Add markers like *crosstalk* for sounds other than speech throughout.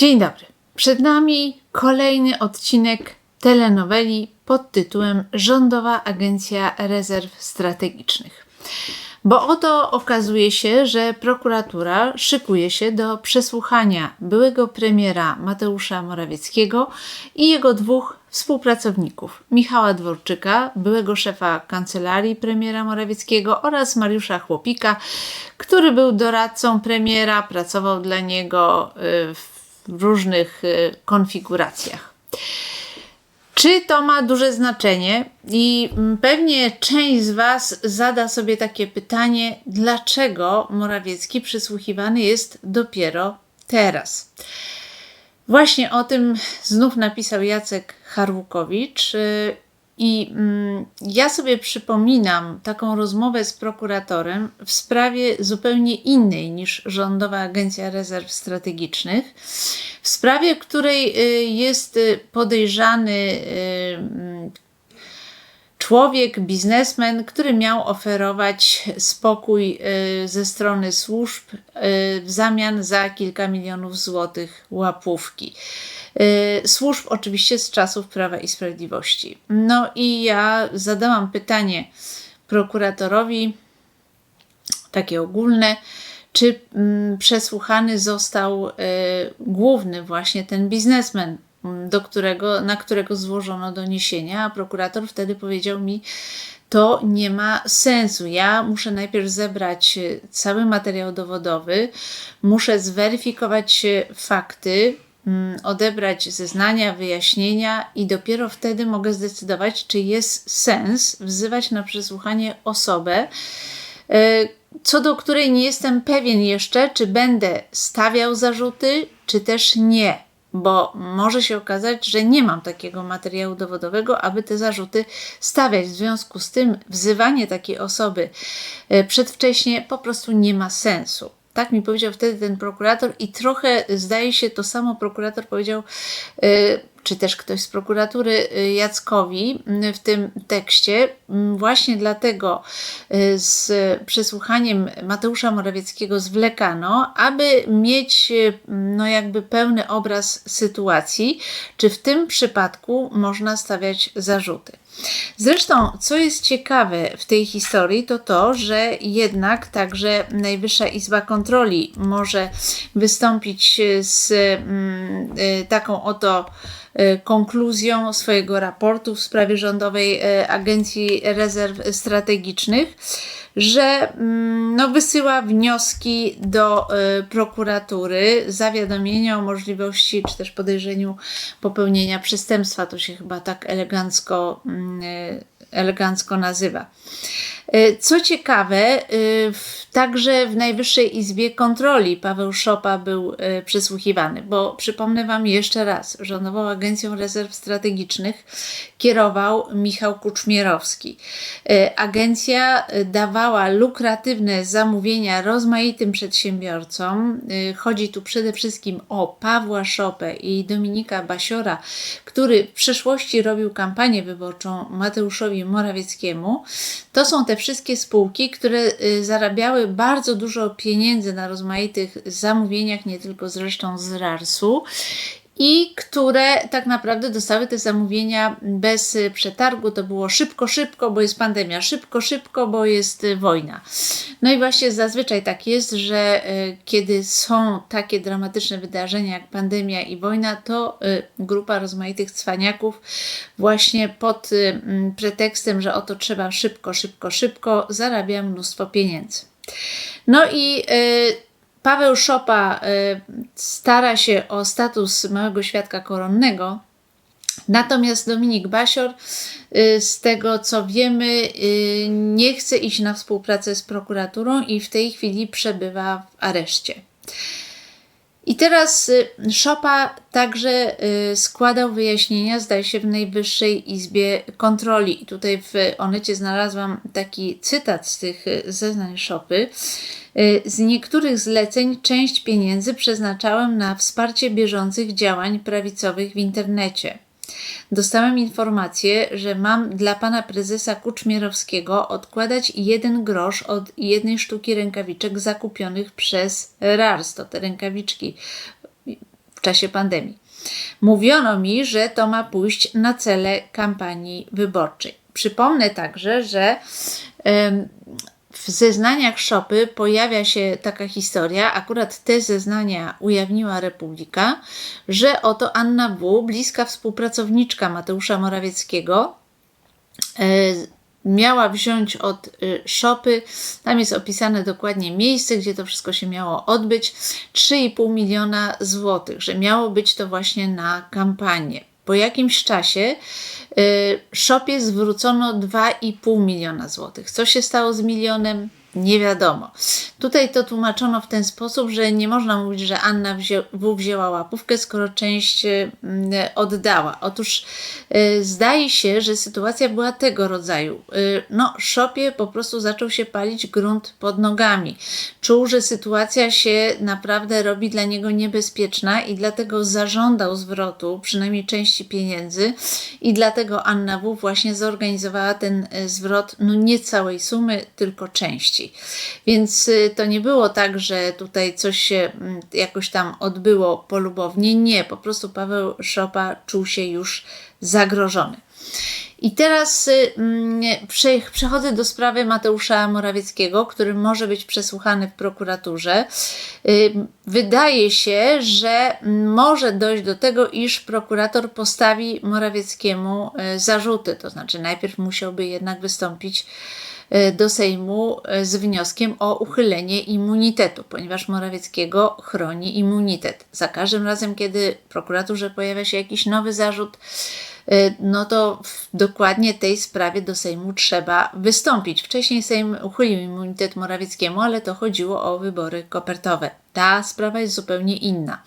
Dzień dobry. Przed nami kolejny odcinek telenoweli pod tytułem Rządowa Agencja Rezerw Strategicznych. Bo oto okazuje się, że prokuratura szykuje się do przesłuchania byłego premiera Mateusza Morawieckiego i jego dwóch współpracowników Michała Dworczyka, byłego szefa kancelarii premiera Morawieckiego oraz Mariusza Chłopika, który był doradcą premiera, pracował dla niego y, w różnych y, konfiguracjach. Czy to ma duże znaczenie? I mm, pewnie część z Was zada sobie takie pytanie, dlaczego Morawiecki przysłuchiwany jest dopiero teraz? Właśnie o tym znów napisał Jacek Harłukowicz. I mm, ja sobie przypominam taką rozmowę z prokuratorem w sprawie zupełnie innej niż Rządowa Agencja Rezerw Strategicznych. W sprawie, której y, jest y, podejrzany y, mm, człowiek, biznesmen, który miał oferować spokój y, ze strony służb y, w zamian za kilka milionów złotych łapówki. Y, Służb oczywiście z czasów Prawa i Sprawiedliwości. No i ja zadałam pytanie prokuratorowi, takie ogólne, czy mm, przesłuchany został y, główny właśnie ten biznesmen, mm, do którego, na którego złożono doniesienia, a prokurator wtedy powiedział mi, to nie ma sensu. Ja muszę najpierw zebrać y, cały materiał dowodowy, muszę zweryfikować fakty, odebrać zeznania, wyjaśnienia i dopiero wtedy mogę zdecydować, czy jest sens wzywać na przesłuchanie osobę, y, co do której nie jestem pewien jeszcze, czy będę stawiał zarzuty, czy też nie, bo może się okazać, że nie mam takiego materiału dowodowego, aby te zarzuty stawiać. W związku z tym wzywanie takiej osoby e, przedwcześnie po prostu nie ma sensu. Tak mi powiedział wtedy ten prokurator, i trochę zdaje się, to samo prokurator powiedział, e, czy też ktoś z prokuratury e, Jackowi m, w tym tekście. M, Właśnie dlatego z przesłuchaniem Mateusza Morawieckiego zwlekano, aby mieć no jakby pełny obraz sytuacji, czy w tym przypadku można stawiać zarzuty. Zresztą, co jest ciekawe w tej historii, to to, że jednak także Najwyższa Izba Kontroli może wystąpić z mm, y, taką oto y, konkluzją swojego raportu w sprawie Rządowej Agencji Rezerw Strategicznych, że mm, no, wysyła wnioski do y, prokuratury, zawiadomienia o możliwości czy też podejrzeniu popełnienia przestępstwa. To się chyba tak elegancko, mm, y, elegancko nazywa. Y, Co ciekawe, w- także w Najwyższej Izbie Kontroli Paweł Szopa był y, przesłuchiwany, bo przypomnę Wam jeszcze raz, Rządową Agencją Rezerw Strategicznych kierował Michał Kuczmierowski. Agencja dawała lukratywne zamówienia rozmaitym przedsiębiorcom. Chodzi tu przede wszystkim o Pawła Szopę i Dominika Basiora, który w przeszłości robił kampanię wyborczą Mateuszowi Morawieckiemu. To są te wszystkie spółki, które y, zarabiały bardzo dużo pieniędzy na rozmaitych zamówieniach, nie tylko zresztą z RARS-u. I które tak naprawdę dostały te zamówienia bez y, przetargu. To było szybko, szybko, bo jest pandemia, szybko, szybko, bo jest y, wojna. No i właśnie zazwyczaj tak jest, że y, kiedy są takie dramatyczne wydarzenia jak pandemia i wojna, to grupa rozmaitych cwaniaków właśnie pod pretekstem, że oto trzeba szybko, szybko, szybko, zarabia mnóstwo pieniędzy. No i Paweł Szopa y, stara się o status małego świadka koronnego, natomiast Dominik Basior, y, z tego co wiemy, y, nie chce iść na współpracę z prokuraturą i w tej chwili przebywa w areszcie. I teraz y, Szopa także y, składał wyjaśnienia, zdaje się, w Najwyższej Izbie Kontroli. I tutaj w Onecie znalazłam taki cytat z tych y, zeznań Szopy. Y, Z niektórych zleceń część pieniędzy przeznaczałem na wsparcie bieżących działań prawicowych w internecie. Dostałem informację, że mam dla pana prezesa Kuczmierowskiego odkładać jeden grosz od jednej sztuki rękawiczek zakupionych przez RARS. To te rękawiczki w czasie pandemii. Mówiono mi, że to ma pójść na cele kampanii wyborczej. Przypomnę także, że w zeznaniach Szopy pojawia się taka historia, akurat te zeznania ujawniła Republika, że oto Anna W., bliska współpracowniczka Mateusza Morawieckiego, e, miała wziąć od e, Szopy, tam jest opisane dokładnie miejsce, gdzie to wszystko się miało odbyć, 3,5 miliona złotych, że miało być to właśnie na kampanię. Po jakimś czasie y, Shopie zwrócono 2,5 miliona złotych. Co się stało z milionem? Nie wiadomo. Tutaj to tłumaczono w ten sposób, że nie można mówić, że Anna wzię, w wzięła łapówkę, skoro część y, oddała. Otóż y, zdaje się, że sytuacja była tego rodzaju. Y, no, Szopie po prostu zaczął się palić grunt pod nogami. Czuł, że sytuacja się naprawdę robi dla niego niebezpieczna i dlatego zażądał zwrotu przynajmniej części pieniędzy i dlatego Anna W. właśnie zorganizowała ten zwrot, no nie całej sumy, tylko części. Więc y, to nie było tak, że tutaj coś się mm, jakoś tam odbyło polubownie. Nie, po prostu Paweł Szopa czuł się już zagrożony. I teraz y, mm, przechodzę do sprawy Mateusza Morawieckiego, który może być przesłuchany w prokuraturze. Y, wydaje się, że może dojść do tego, iż prokurator postawi Morawieckiemu zarzuty. To znaczy, najpierw musiałby jednak wystąpić do Sejmu e, z wnioskiem o uchylenie immunitetu, ponieważ Morawieckiego chroni immunitet. Za każdym razem, kiedy w prokuraturze pojawia się jakiś nowy zarzut, e, no to w dokładnie tej sprawie do Sejmu trzeba wystąpić. Wcześniej Sejm uchylił immunitet Morawieckiemu, ale to chodziło o wybory kopertowe. Ta sprawa jest zupełnie inna.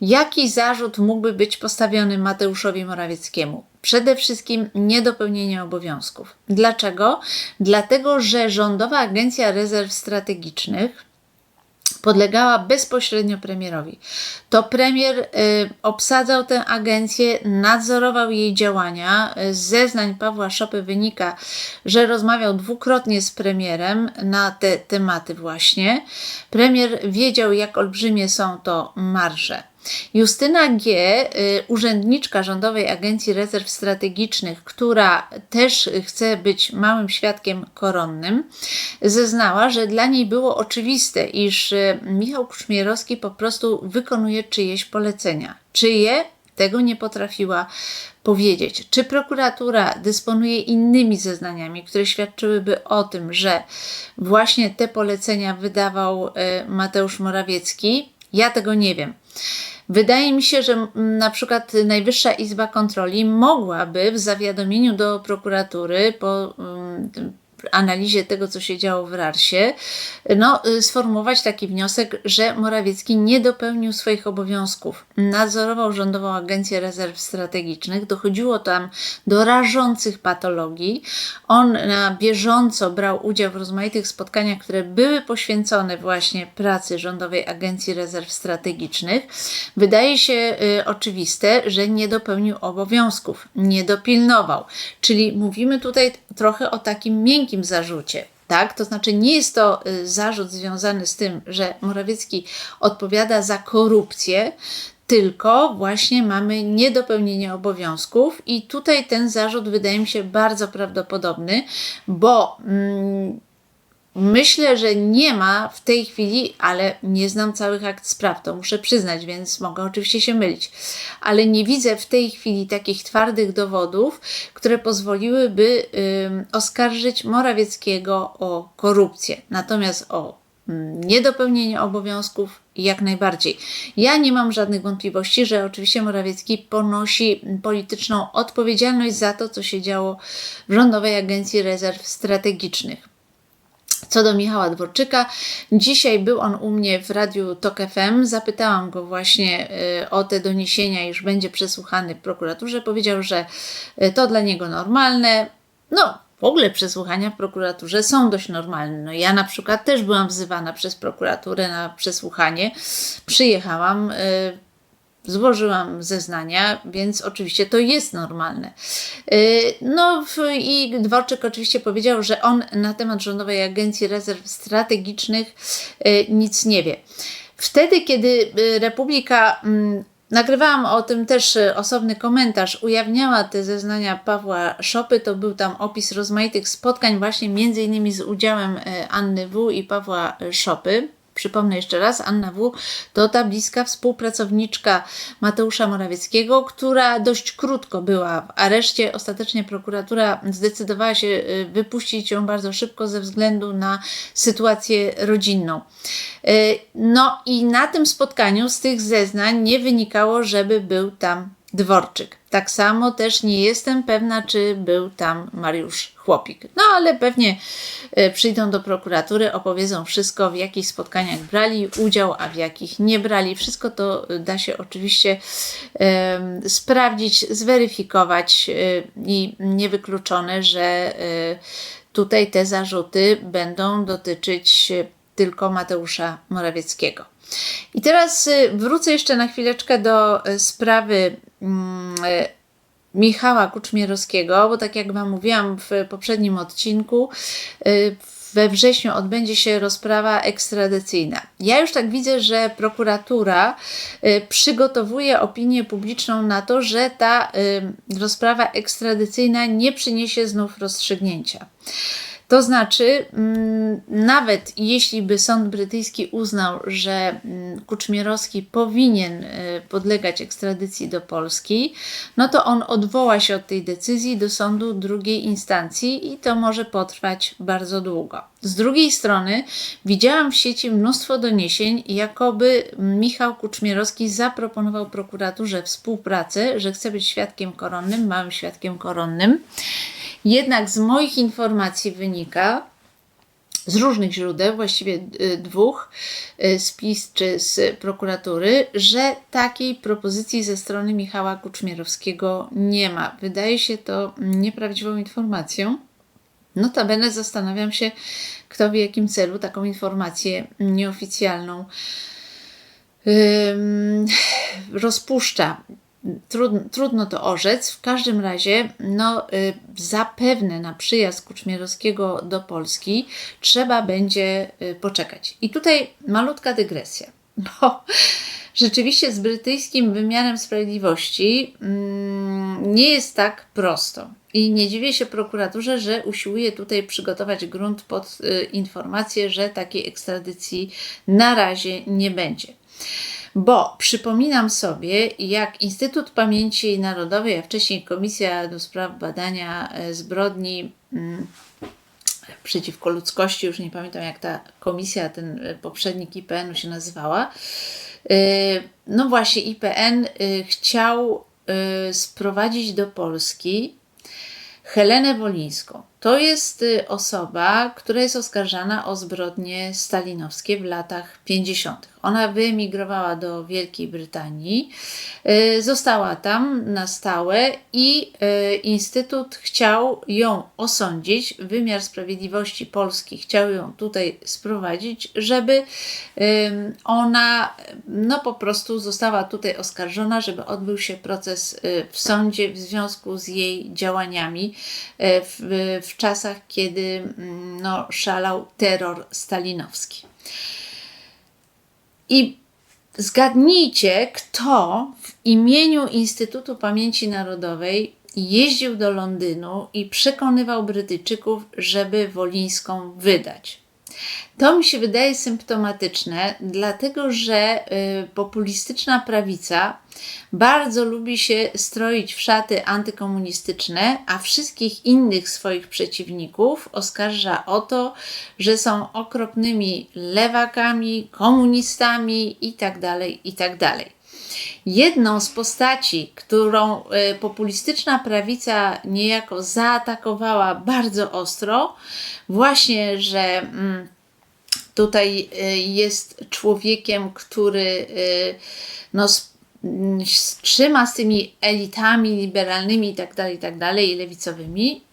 Jaki zarzut mógłby być postawiony Mateuszowi Morawieckiemu? Przede wszystkim niedopełnienie obowiązków. Dlaczego? Dlatego, że Rządowa Agencja Rezerw Strategicznych podlegała bezpośrednio premierowi. To premier y, obsadzał tę agencję, nadzorował jej działania. Z zeznań Pawła Szopy wynika, że rozmawiał dwukrotnie z premierem na te tematy właśnie. Premier wiedział, jak olbrzymie są to marże. Justyna G., y, urzędniczka Rządowej Agencji Rezerw Strategicznych, która też chce być małym świadkiem koronnym, zeznała, że dla niej było oczywiste, iż y, Michał Kuczmierowski po prostu wykonuje czyjeś polecenia. Czyje? Tego nie potrafiła powiedzieć. Czy prokuratura dysponuje innymi zeznaniami, które świadczyłyby o tym, że właśnie te polecenia wydawał y, Mateusz Morawiecki? Ja tego nie wiem. Wydaje mi się, że na przykład Najwyższa Izba Kontroli mogłaby w zawiadomieniu do prokuratury po analizie tego, co się działo w RARSie, no, y, sformułować taki wniosek, że Morawiecki nie dopełnił swoich obowiązków. Nadzorował Rządową Agencję Rezerw Strategicznych, dochodziło tam do rażących patologii. On na bieżąco brał udział w rozmaitych spotkaniach, które były poświęcone właśnie pracy Rządowej Agencji Rezerw Strategicznych. Wydaje się y, oczywiste, że nie dopełnił obowiązków, nie dopilnował. Czyli mówimy tutaj trochę o takim miękkim zarzucie. Tak? To znaczy, nie jest to y, zarzut związany z tym, że Morawiecki odpowiada za korupcję, tylko właśnie mamy niedopełnienie obowiązków, i tutaj ten zarzut wydaje mi się bardzo prawdopodobny, bo mm, Myślę, że nie ma w tej chwili, ale nie znam całych akt spraw, to muszę przyznać, więc mogę oczywiście się mylić, ale nie widzę w tej chwili takich twardych dowodów, które pozwoliłyby oskarżyć Morawieckiego o korupcję. Natomiast o y, niedopełnienie obowiązków jak najbardziej. Ja nie mam żadnych wątpliwości, że oczywiście Morawiecki ponosi polityczną odpowiedzialność za to, co się działo w Rządowej Agencji Rezerw Strategicznych. Co do Michała Dworczyka, dzisiaj był on u mnie w radiu TOK FM. Zapytałam go właśnie y, o te doniesienia, iż będzie przesłuchany w prokuraturze. Powiedział, że y, to dla niego normalne. No, w ogóle przesłuchania w prokuraturze są dość normalne. No ja na przykład też byłam wzywana przez prokuraturę na przesłuchanie. Przyjechałam y, złożyłam zeznania, więc oczywiście to jest normalne. Y, no i Dworczyk oczywiście powiedział, że on na temat Rządowej Agencji Rezerw Strategicznych y, nic nie wie. Wtedy, kiedy y, Republika mm, nagrywałam o tym też osobny komentarz, ujawniała te zeznania Pawła Szopy, to był tam opis rozmaitych spotkań właśnie między innymi z udziałem Anny W. i Pawła Szopy. Przypomnę jeszcze raz, Anna W. to ta bliska współpracowniczka Mateusza Morawieckiego, która dość krótko była w areszcie. Ostatecznie prokuratura zdecydowała się y, wypuścić ją bardzo szybko ze względu na sytuację rodzinną. Y, no i na tym spotkaniu z tych zeznań nie wynikało, żeby był tam Dworczyk. Tak samo też nie jestem pewna, czy był tam Mariusz Chłopik. No ale pewnie e, przyjdą do prokuratury, opowiedzą wszystko, w jakich spotkaniach brali udział, a w jakich nie brali. Wszystko to da się oczywiście e, sprawdzić, zweryfikować e, i niewykluczone, że e, tutaj te zarzuty będą dotyczyć tylko Mateusza Morawieckiego. I teraz y, wrócę jeszcze na chwileczkę do y, sprawy mm, y, Michała Kuczmierowskiego, bo tak jak Wam mówiłam w poprzednim odcinku, we wrześniu odbędzie się rozprawa ekstradycyjna. Ja już tak widzę, że prokuratura przygotowuje opinię publiczną na to, że ta rozprawa ekstradycyjna nie przyniesie znów rozstrzygnięcia. To znaczy, mm, nawet jeśli by sąd brytyjski uznał, że mm, Kuczmierowski powinien y, podlegać ekstradycji do Polski, no to on odwoła się od tej decyzji do sądu drugiej instancji i to może potrwać bardzo długo. Z drugiej strony widziałam w sieci mnóstwo doniesień, jakoby Michał Kuczmierowski zaproponował prokuraturze współpracę, że chce być świadkiem koronnym, małym świadkiem koronnym. Jednak z moich informacji wynika, z różnych źródeł, właściwie y, dwóch, y, z PiS czy z prokuratury, że takiej propozycji ze strony Michała Kuczmierowskiego nie ma. Wydaje się to nieprawdziwą informacją. Notabene zastanawiam się, kto w jakim celu taką informację nieoficjalną rozpuszcza trudno, trudno to orzec. W każdym razie, no, y, zapewne na przyjazd Kuczmierowskiego do Polski trzeba będzie y, poczekać. I tutaj malutka dygresja, *laughs* bo rzeczywiście z brytyjskim wymiarem sprawiedliwości mm, nie jest tak prosto. I nie dziwię się prokuraturze, że usiłuje tutaj przygotować grunt pod y, informację, że takiej ekstradycji na razie nie będzie. Bo przypominam sobie, jak Instytut Pamięci Narodowej, a wcześniej Komisja do Spraw Badania e, Zbrodni mm, przeciwko ludzkości, już nie pamiętam jak ta komisja, ten e, poprzednik IPN-u się nazywała. E, no właśnie, IPN chciał sprowadzić do Polski Helenę Wolińską. To jest osoba, która jest oskarżana o zbrodnie stalinowskie w latach 50. Ona wyemigrowała do Wielkiej Brytanii, y, została tam na stałe i y, Instytut chciał ją osądzić, wymiar sprawiedliwości Polski chciał ją tutaj sprowadzić, żeby ona no po prostu została tutaj oskarżona, żeby odbył się proces y, w sądzie w związku z jej działaniami w, w czasach, kiedy mm, no, szalał terror stalinowski. I zgadnijcie, kto w imieniu Instytutu Pamięci Narodowej jeździł do Londynu i przekonywał Brytyjczyków, żeby Wolińską wydać. To mi się wydaje symptomatyczne, dlatego że y, populistyczna prawica bardzo lubi się stroić w szaty antykomunistyczne, a wszystkich innych swoich przeciwników oskarża o to, że są okropnymi lewakami, komunistami itd. Tak itd. Jedną z postaci, którą y, populistyczna prawica niejako zaatakowała bardzo ostro, właśnie, że mm, tutaj y, jest człowiekiem, który y, no, mm, trzyma z tymi elitami liberalnymi i tak dalej, i tak i lewicowymi,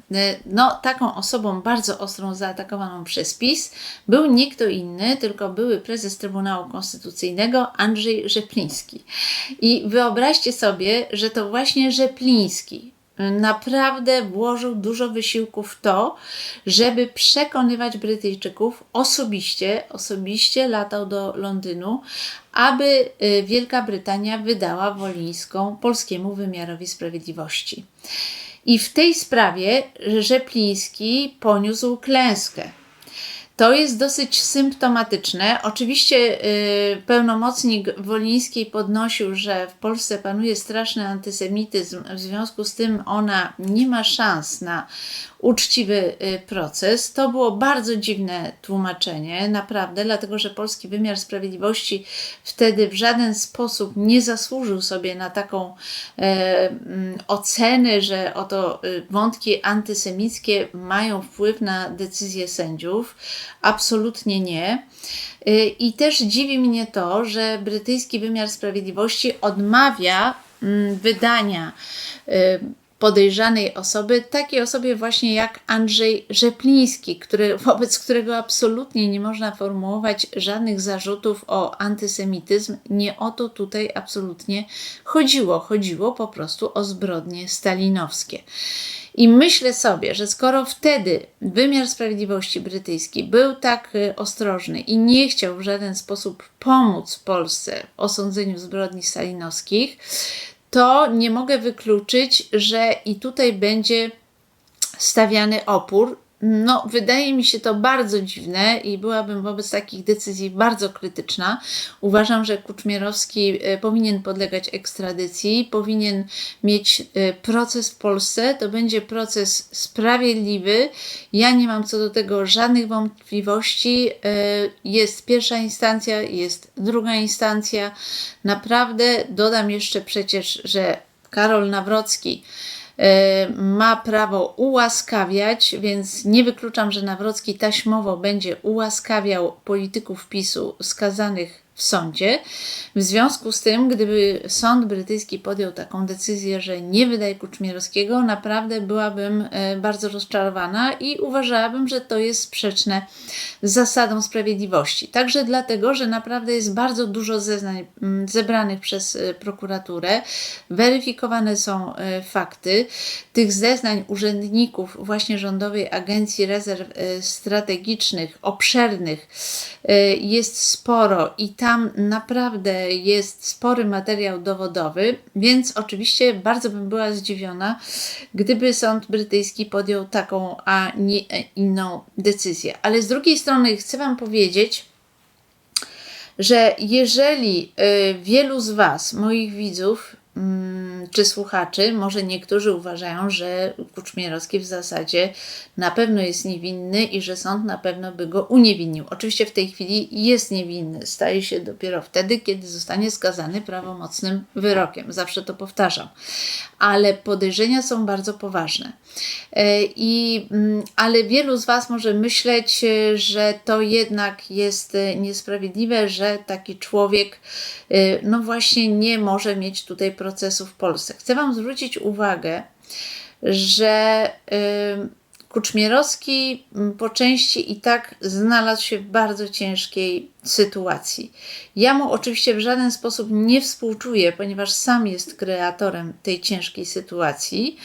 no, taką osobą bardzo ostrą zaatakowaną przez PiS był nie kto inny, tylko były prezes Trybunału Konstytucyjnego Andrzej Rzepliński. I wyobraźcie sobie, że to właśnie Rzepliński naprawdę włożył dużo wysiłku w to, żeby przekonywać Brytyjczyków osobiście, osobiście latał do Londynu, aby y, Wielka Brytania wydała Wolińską polskiemu wymiarowi sprawiedliwości. I w tej sprawie Rzepliński poniósł klęskę. To jest dosyć symptomatyczne. Oczywiście yy, pełnomocnik Wolińskiej podnosił, że w Polsce panuje straszny antysemityzm, w związku z tym ona nie ma szans na uczciwy y, proces. To było bardzo dziwne tłumaczenie, naprawdę, dlatego że polski wymiar sprawiedliwości wtedy w żaden sposób nie zasłużył sobie na taką e, mm, ocenę, że oto y, wątki antysemickie mają wpływ na decyzje sędziów. Absolutnie nie. Y, I też dziwi mnie to, że brytyjski wymiar sprawiedliwości odmawia mm, wydania podejrzanej osoby, takiej osobie właśnie jak Andrzej Rzepliński, który, wobec którego absolutnie nie można formułować żadnych zarzutów o antysemityzm. Nie o to tutaj absolutnie chodziło. Chodziło po prostu o zbrodnie stalinowskie. I myślę sobie, że skoro wtedy wymiar sprawiedliwości brytyjski był tak y, ostrożny i nie chciał w żaden sposób pomóc Polsce w osądzeniu zbrodni stalinowskich, to nie mogę wykluczyć, że i tutaj będzie stawiany opór no, wydaje mi się to bardzo dziwne i byłabym wobec takich decyzji bardzo krytyczna. Uważam, że Kuczmierowski e, powinien podlegać ekstradycji, powinien mieć e, proces w Polsce. To będzie proces sprawiedliwy. Ja nie mam co do tego żadnych wątpliwości. E, jest pierwsza instancja, jest druga instancja. Naprawdę dodam jeszcze przecież, że Karol Nawrocki ma prawo ułaskawiać, więc nie wykluczam, że Nawrocki taśmowo będzie ułaskawiał polityków PiSu skazanych w sądzie. W związku z tym, gdyby sąd brytyjski podjął taką decyzję, że nie wydaje Kuczmierowskiego, naprawdę byłabym e, bardzo rozczarowana i uważałabym, że to jest sprzeczne z zasadą sprawiedliwości. Także dlatego, że naprawdę jest bardzo dużo zeznań mm, zebranych przez e, prokuraturę, weryfikowane są e, fakty. Tych zeznań urzędników właśnie Rządowej Agencji Rezerw Strategicznych, obszernych jest sporo i tak tam naprawdę jest spory materiał dowodowy, więc oczywiście bardzo bym była zdziwiona, gdyby sąd brytyjski podjął taką, a nie inną decyzję. Ale z drugiej strony chcę Wam powiedzieć, że jeżeli y, wielu z Was, moich widzów, czy słuchaczy, może niektórzy uważają, że Kuczmierowski w zasadzie na pewno jest niewinny i że sąd na pewno by go uniewinnił. Oczywiście w tej chwili jest niewinny, staje się dopiero wtedy, kiedy zostanie skazany prawomocnym wyrokiem. Zawsze to powtarzam. Ale podejrzenia są bardzo poważne. E, I, mm, ale wielu z Was może myśleć, e, że to jednak jest e, niesprawiedliwe, że taki człowiek, no właśnie, nie może mieć tutaj procesu w Polsce. Chcę Wam zwrócić uwagę, że Kuczmierowski mm, po części i tak znalazł się w bardzo ciężkiej sytuacji. Ja mu oczywiście w żaden sposób nie współczuję, ponieważ sam jest kreatorem tej ciężkiej sytuacji,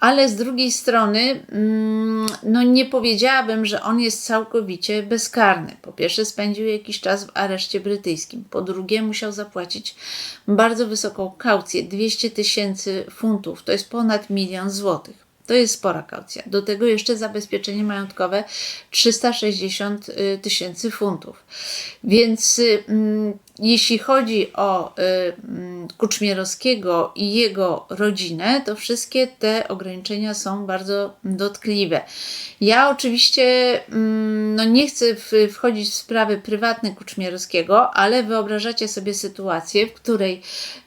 ale z drugiej strony, mm, no nie powiedziałabym, że on jest całkowicie bezkarny. Po pierwsze, spędził jakiś czas w areszcie brytyjskim, po drugie, musiał zapłacić bardzo wysoką kaucję 200 tysięcy funtów, to jest ponad milion złotych. To jest spora kaucja. Do tego jeszcze zabezpieczenie majątkowe 360 y, tysięcy funtów. Więc y, mm, jeśli chodzi o y, mm, Kuczmierowskiego i jego rodzinę, to wszystkie te ograniczenia są bardzo dotkliwe. Ja oczywiście mm, no nie chcę wchodzić w sprawy prywatne Kuczmierowskiego, ale wyobrażacie sobie sytuację, w której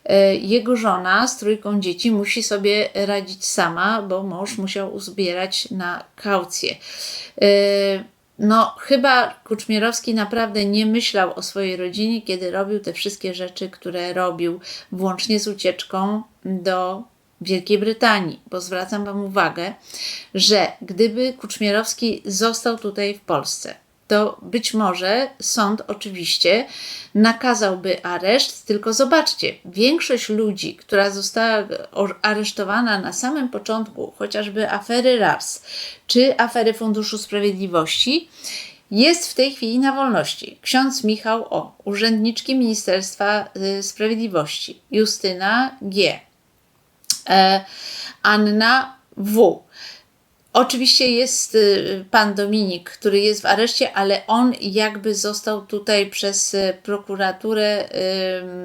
y, jego żona z trójką dzieci musi sobie radzić sama, bo mąż musiał uzbierać na kaucję. No, chyba Kuczmierowski naprawdę nie myślał o swojej rodzinie, kiedy robił te wszystkie rzeczy, które robił, włącznie z ucieczką do Wielkiej Brytanii, bo zwracam Wam uwagę, że gdyby Kuczmierowski został tutaj w Polsce, to być może sąd oczywiście nakazałby areszt, tylko zobaczcie, większość ludzi, która została aresztowana na samym początku, chociażby afery RAPS czy afery Funduszu Sprawiedliwości, jest w tej chwili na wolności. Ksiądz Michał O., urzędniczki Ministerstwa y, Sprawiedliwości, Justyna G., e, Anna W. Oczywiście jest y, pan Dominik, który jest w areszcie, ale on jakby został tutaj przez y, prokuraturę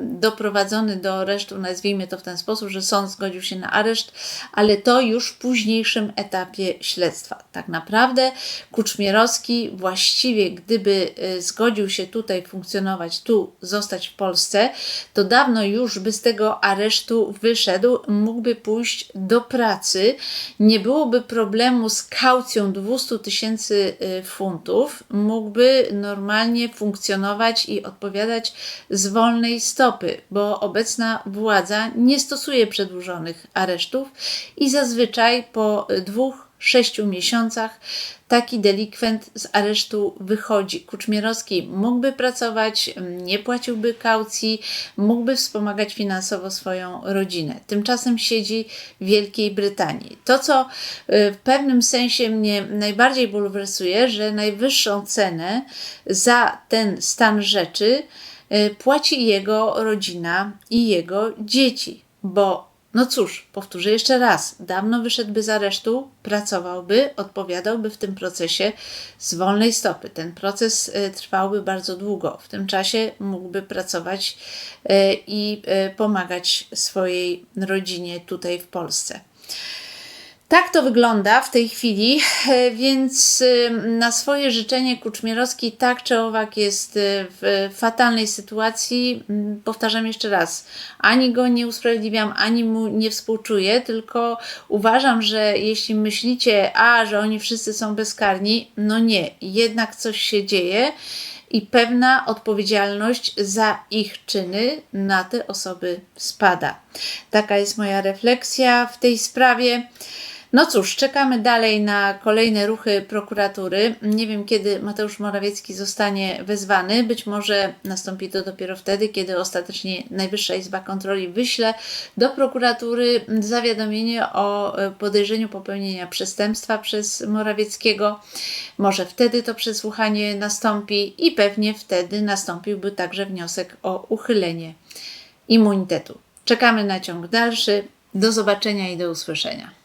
doprowadzony do aresztu, nazwijmy to w ten sposób, że sąd zgodził się na areszt, ale to już w późniejszym etapie śledztwa. Tak naprawdę Kuczmierowski właściwie, gdyby y, zgodził się tutaj funkcjonować, tu zostać w Polsce, to dawno już by z tego aresztu wyszedł, mógłby pójść do pracy, nie byłoby problemu z kaucją 200 tysięcy y, funtów, mógłby normalnie funkcjonować i odpowiadać z wolnej stopy, bo obecna władza nie stosuje przedłużonych aresztów i zazwyczaj po y, dwóch, sześciu miesiącach taki delikwent z aresztu wychodzi. Kuczmierowski mógłby pracować, nie płaciłby kaucji, mógłby wspomagać finansowo swoją rodzinę. Tymczasem siedzi w Wielkiej Brytanii. To, co y, w pewnym sensie mnie najbardziej bulwersuje, że najwyższą cenę za ten stan rzeczy y, płaci jego rodzina i jego dzieci, bo no cóż, powtórzę jeszcze raz, dawno wyszedłby z aresztu, pracowałby, odpowiadałby w tym procesie z wolnej stopy. Ten proces y, trwałby bardzo długo. W tym czasie mógłby pracować y, i y, pomagać swojej rodzinie tutaj w Polsce. Tak to wygląda w tej chwili, *laughs* więc y, na swoje życzenie Kuczmierowski tak czy owak jest y, w fatalnej sytuacji. Mm, Powtarzam jeszcze raz, ani go nie usprawiedliwiam, ani mu nie współczuję, tylko uważam, że jeśli myślicie, a, że oni wszyscy są bezkarni, no nie, jednak coś się dzieje i pewna odpowiedzialność za ich czyny na te osoby spada. Taka jest moja refleksja w tej sprawie. No cóż, czekamy dalej na kolejne ruchy prokuratury. Nie wiem, kiedy Mateusz Morawiecki zostanie wezwany. Być może nastąpi to dopiero wtedy, kiedy ostatecznie Najwyższa Izba Kontroli wyśle do prokuratury zawiadomienie o e, podejrzeniu popełnienia przestępstwa przez Morawieckiego. Może wtedy to przesłuchanie nastąpi i pewnie wtedy nastąpiłby także wniosek o uchylenie immunitetu. Czekamy na ciąg dalszy. Do zobaczenia i do usłyszenia.